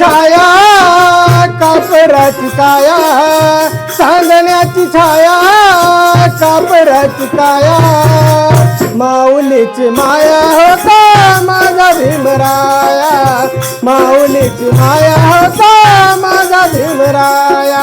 छाया कापराची काया सांगण्याची छाया कापराची काया. माऊलीची माया होता माझा भीमराया. माऊलीची माया होता माझा भीमराया.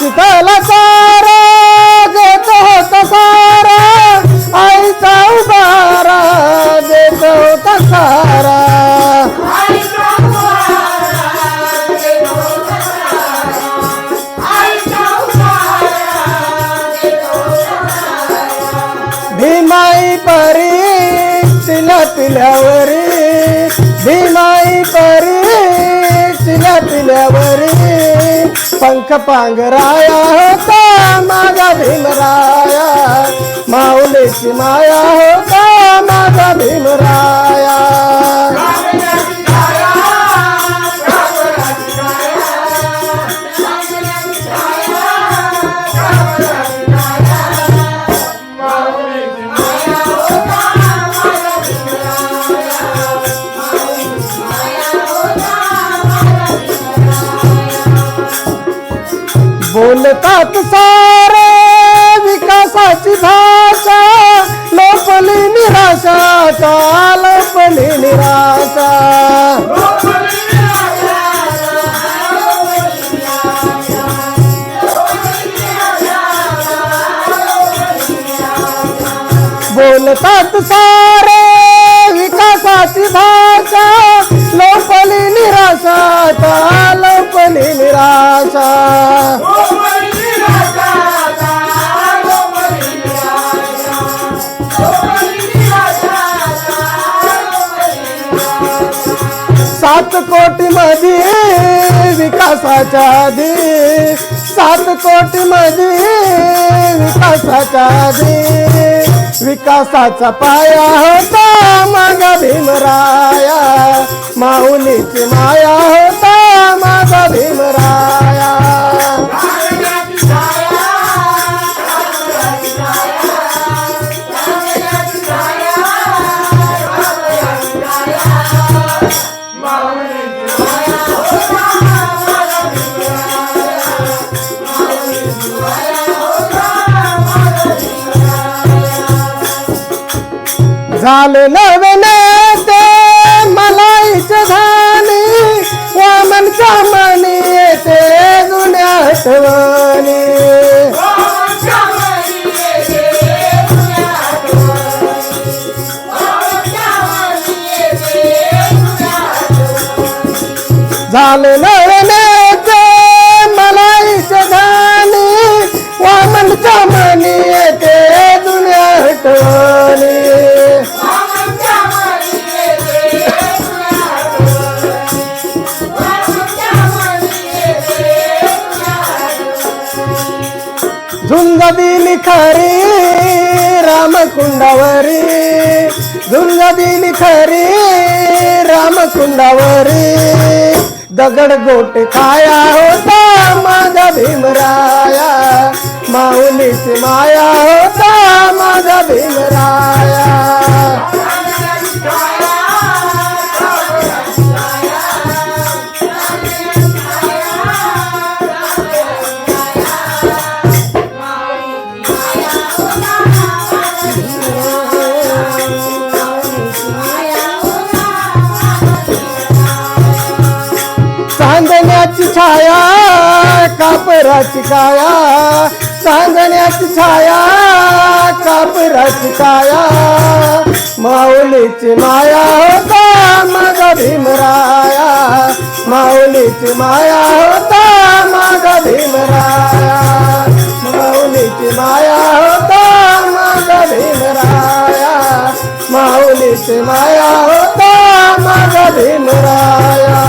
त्याला चारा देत होता सारा आईचा उभारा देत होता सारा. भीमाई परी तिला पिल्यावरी भीमाई परी तिला पिल्यावरी पंख पांघराया होता माझा भीमराया माऊलीची माया होता. बोलतात सारे विकासाची भाषा. लोपली निराशा का लोपली निराशा. बोलतात सारे विकासाची भाषा. लोपली निराशा का लोपली निराशा. सात कोटी मध्ये विकासाच्या आधी. सात कोटी मध्ये विकासाच्या आधी. विकासाचा पाया होता माझा भीमराया. माऊलीची माया होता माझा भीमराया. झाले नवने ते मलाईच धानी वामनच्या मनी येते जुन्या आठवणी. झाले नवने वामनच्या येते जुन्या आठवणी झुंज दिली खरी रामकुंडावरी. झुंज दिली खरी रामकुंडावरी. दगड गोट खाया होता माझा भीमराया. माऊलीस माया होता माझा भीमराया चांदण्याची छाया कापराची काया सांगण्याची छाया कापराची काया माऊलीची माया होता माझा भीमराया. माऊलीची माया होता माझा भीमराया. माऊलीची माया होता माझा भीमराया. माऊलीची माया होता माझा भीमराया.